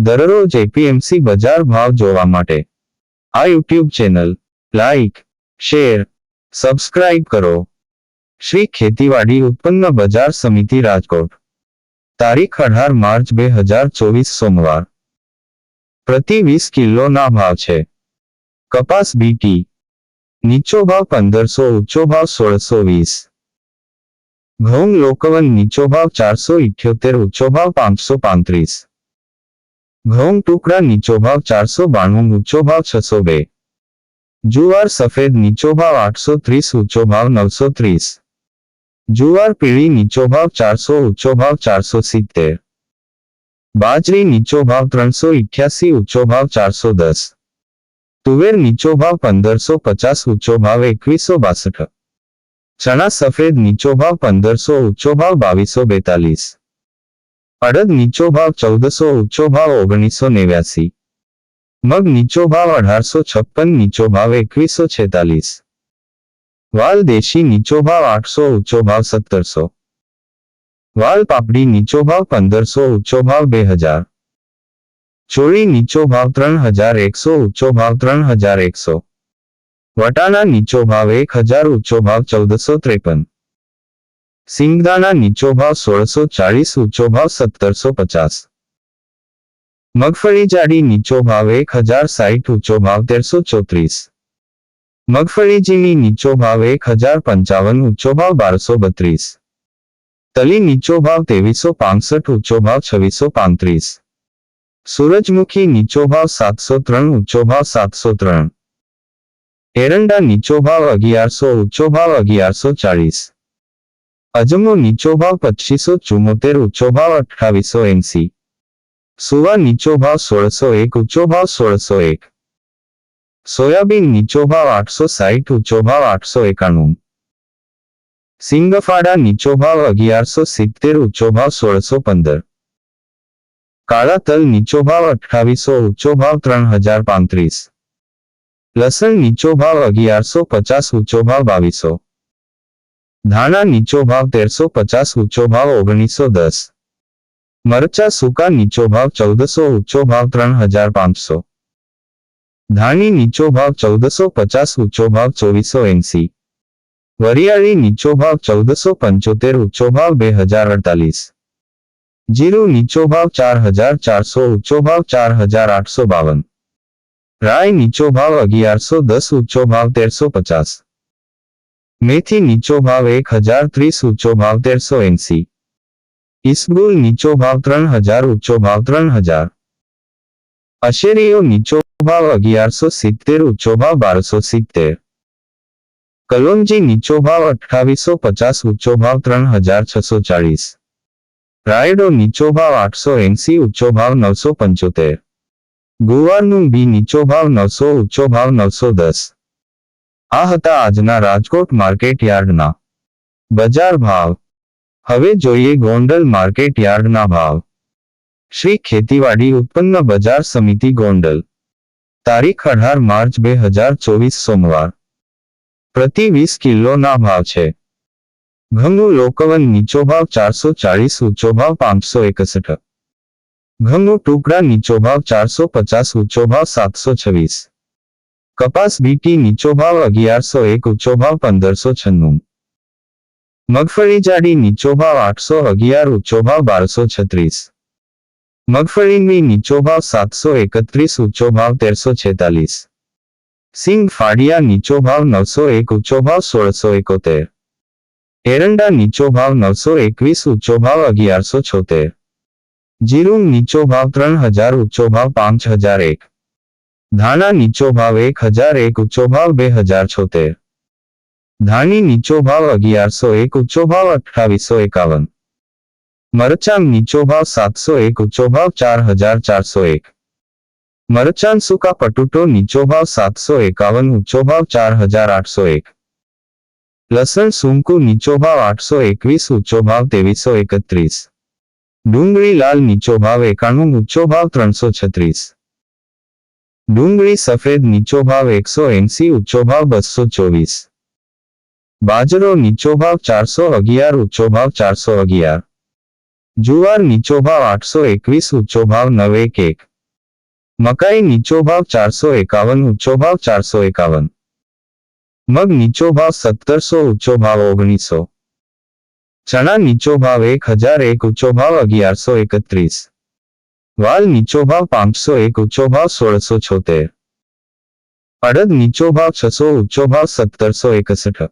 દરરોજ એપીએમસી બજાર ભાવ જોવા માટે આ YouTube channel like share subscribe કરો શ્રી ખેતીવાડી ઉત્પન્ન બજાર સમિતિ રાજકોટ તારીખ અઢાર માર્ચ બે હજાર ચોવીસ સોમવાર પ્રતિ વીસ કિલોના ભાવ છે કપાસ બીટી નીચો ભાવ પંદરસો ઊંચો ભાવ સોળસો વીસ ઘઉં લોકવન નીચો ભાવ ચારસો ઇઠ્યોતેર ઊંચો ભાવ પાંચસો પાંત્રીસ ઘઉં ટુકડા નીચો ભાવ ચારસો બાણું ઊંચો ભાવ છસો બે જુવાર સફેદ નીચો ભાવ આઠસો ત્રીસ ઊંચો ભાવ નવસો ત્રીસ જુવાર પીળી નીચો ભાવ ચારસો ઊંચો ભાવ ચારસો સિત્તેર બાજરી નીચો ભાવ ત્રણસો ઇઠ્યાસી ઊંચો ભાવ ચારસો દસ તુવેર નીચો ભાવ પંદરસો પચાસ ઊંચો ભાવ એકવીસો બાસઠ ચણા સફેદ નીચો ભાવ પંદરસો ઊંચો ભાવ બાવીસો બેતાલીસ અડદ નીચો ભાવ ચૌદસો ઊંચો ભાવ ઓગણીસો નેવ્યાસી મગ નીચો ભાવ અઢારસો છપ્પન નીચો ભાવ એકવીસો છેતાલીસ વાલ દેશી નીચો ભાવ આઠસો ઊંચો ભાવ સત્તરસો વાલ પાપડી નીચો ભાવ પંદરસો ઊંચો ભાવ બે હજાર ચોળી નીચો ભાવ ત્રણ હજાર એકસો ઊંચો ભાવ ત્રણ હજાર એકસો વટાણા નીચો ભાવ એક હજાર ઊંચો ભાવ ચૌદસો ત્રેપન સિંગદાણા નીચો ભાવ સોળસો ચાળીસ ઊંચો ભાવ સત્તરસો પચાસ મગફળી જાડી નીચો ભાવ એક હજાર સાઠ ઊંચો ભાવ તેરસો ચોત્રીસ મગફળી ઝીણી નીચો ભાવ એક હજાર પંચાવન ઊંચો ભાવ બારસો બત્રીસ તલી નીચો ભાવ ત્રેવીસો પાંસઠ ઊંચો ભાવ છવ્વીસો પાંત્રીસ સૂરજમુખી નીચો ભાવ સાતસો ત્રણ ઊંચો ભાવ સાતસો ત્રણ એરંડા નીચો ભાવ અગિયારસો ઊંચો ભાવ અગિયારસો ચાળીસ અજમો નીચો ભાવ પચીસો ચુમોતેર ઊંચો ભાવ અઠાવીસો એંસી. સુવા નીચો ભાવ સોળસો એક ઊંચો ભાવ સોળસો એક. સોયાબીન નીચો ભાવ આઠસો સાહીઠ ઊંચો ભાવ આઠસો એકાણું. સિંગફાડા નીચો ભાવ અગિયારસો સિત્તેર ઊંચો ભાવ સોળસો પંદર. કાળા તલ નીચો ભાવ અઠાવીસો ઊંચો ભાવ ત્રણ હજાર પાંત્રીસ. લસણ નીચો ભાવ અગિયારસો પચાસ ઊંચો ભાવ બાવીસો. ધાણા નીચો ભાવ તેરસો પચાસ ઊંચો ભાવ ઓગણીસો દસ મરચા સૂકા નીચો ભાવ ચૌદસો ઊંચો ભાવ ત્રણ હજાર પાંચસો ધાણી નીચો ભાવ ચૌદસો પચાસ ઊંચો ભાવ ચોવીસો એંસી વરિયાળી નીચો ભાવ ચૌદસો પંચોતેર ઊંચો ભાવ બે હજાર અડતાલીસ જીરું નીચો ભાવ ચાર હજાર ચારસો ઊંચો ભાવ ચાર હજાર આઠસો બાવન રાય નીચો ભાવ અગિયારસો દસ ઊંચો ભાવ તેરસો પચાસ મેથી નીચો ભાવ એક હજાર ત્રીસ ઊંચો ભાવ તેરસો એંસી ઇસબુલ નીચો ભાવ ત્રણ હજાર ઊંચો ભાવ ત્રણ હજાર અશેરીઓ નીચો ભાવ અગિયારસો સિત્તેર ઊંચો ભાવ બારસો સિત્તેર કલોંજી નીચો ભાવ અઠ્ઠાવીસો પચાસ ઊંચો ભાવ ત્રણ હજાર છસો ચાળીસ રાયડો નીચો ભાવ આઠસો એંસી ઊંચો ભાવ નવસો પંચોતેર ગુવારનું બી નીચો ભાવ નવસો ઊંચો ભાવ નવસો દસ આ હતા આજના રાજકોટ માર્કેટ યાર્ડના. બજાર ભાવ. હવે જોઈએ ગોંડલ માર્કેટ યાર્ડના ભાવ. શ્રી ખેતીવાડી ઉત્પન્ન બજાર સમિતિ ગોંડલ. તારીખ અઢાર માર્ચ બે હજાર ચોવીસ સોમવાર. પ્રતિ વીસ કિલોના ભાવ છે. ઘઉં લોકવન નીચો ભાવ ચારસો ચાળીસ, ઊંચો ભાવ પાંચસો એકસઠ. ઘઉં ટુકડા નીચો ભાવ ચારસો પચાસ, ઊંચો ભાવ સાતસો છવ્વીસ. કપાસ બીટી નીચો ભાવ અગિયારસો એક ઊંચો ભાવ પંદરસો છન્નું. મગફળી જાડી નીચો ભાવ આઠસો અગિયાર ઊંચો ભાવ બારસો છત્રીસ. મગફળીની નીચો ભાવ સાતસો એકત્રીસ ઊંચો ભાવ તેરસો છેતાલીસ. સિંગ ફાડિયા નીચો ભાવ નવસો એક ઊંચો ભાવ સોળસો એકોતેર. એરંડા નીચો ભાવ નવસો એકવીસ ઊંચો ભાવ અગિયારસો છોતેર. જીરું નીચો ભાવ ત્રણ હજાર ઊંચો ભાવ પાંચ હજાર એક. ધાણા નીચો ભાવ એક હજાર એક ઊંચો ભાવ બે હજાર છોતેર ધાણી નીચો ભાવ અગિયારસો એક ઊંચો ભાવ અઠ્ઠાવીસો એકાવન મરચાં નીચો ભાવ સાતસો એક ઊંચો ભાવ ચાર હજાર ચારસો એક મરચાં સૂકા પટુટો નીચો ભાવ સાતસો એકાવન ઊંચો ભાવ ચાર હજાર આઠસો એક લસણ સૂંકુ નીચો ભાવ આઠસો એકવીસ ઊંચો ભાવ ત્રેવીસો એકત્રીસ ડુંગળી લાલ નીચો ભાવ એકાણું ઊંચો ભાવ ત્રણસો છત્રીસ ડુંગળી સફેદ નીચો ભાવ એકસો એંસી ઊંચો ભાવ બસો ચોવીસ બાજરો નીચો ભાવ ચારસો અગિયાર ઊંચો ભાવ ચારસો અગિયાર જુવાર નીચો ભાવ આઠસો એકવીસ ઊંચો ભાવ નવ એક એક મકાઈ નીચો ભાવ ચારસો એકાવન ઊંચો ભાવ ચારસો એકાવન મગ નીચો ભાવ સત્તરસો ઊંચો ભાવ ઓગણીસો ચણા નીચો ભાવ એક હજાર એક ઊંચો ભાવ અગિયારસો એકત્રીસ વાલ નીચો ભાવ પાંચસો એક ઊંચો ભાવ સોળસો છોતેર અડદ નીચો ભાવ છસો ઊંચો ભાવ સત્તરસો એકસઠ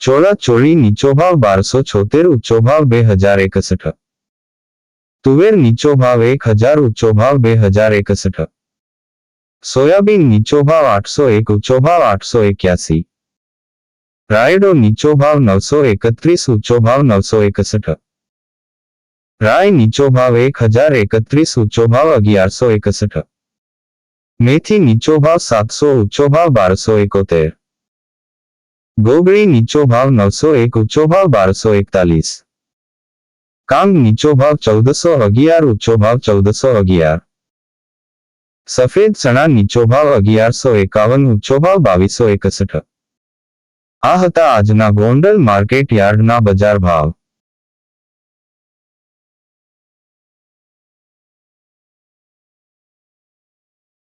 ચોળા ચોળી નીચો ભાવ બારસો છોતેર ઊંચો ભાવ બે હજાર એકસઠ તુવેર નીચો ભાવ એક હજાર ઊંચો ભાવ બે હજાર એકસઠ સોયાબીન નીચો ભાવ આઠસો એક ઊંચો ભાવ આઠસો એક્યાસી રાયડો નીચો ભાવ નવસો એકત્રીસ ઊંચો ભાવ નવસો એકસઠ રાય નીચો ભાવ એક હજાર એકત્રીસ, ઊંચો ભાવ અગિયારસો એકસઠ. મેથી નીચો ભાવ સાતસો, ઊંચો ભાવ બારસો એકોતેર. ગોગળી નીચો ભાવ નવસો એક, ઊંચો ભાવ બારસો એકતાલીસ. કાંગ નીચો ભાવ ચૌદસો અગિયાર, ઊંચો ભાવ ચૌદસો અગિયાર. સફેદ ચણા નીચો ભાવ અગિયારસો એકાવન, ઊંચો ભાવ બાવીસો એકસઠ. આ હતા આજના ગોંડલ માર્કેટ યાર્ડના બજાર ભાવ.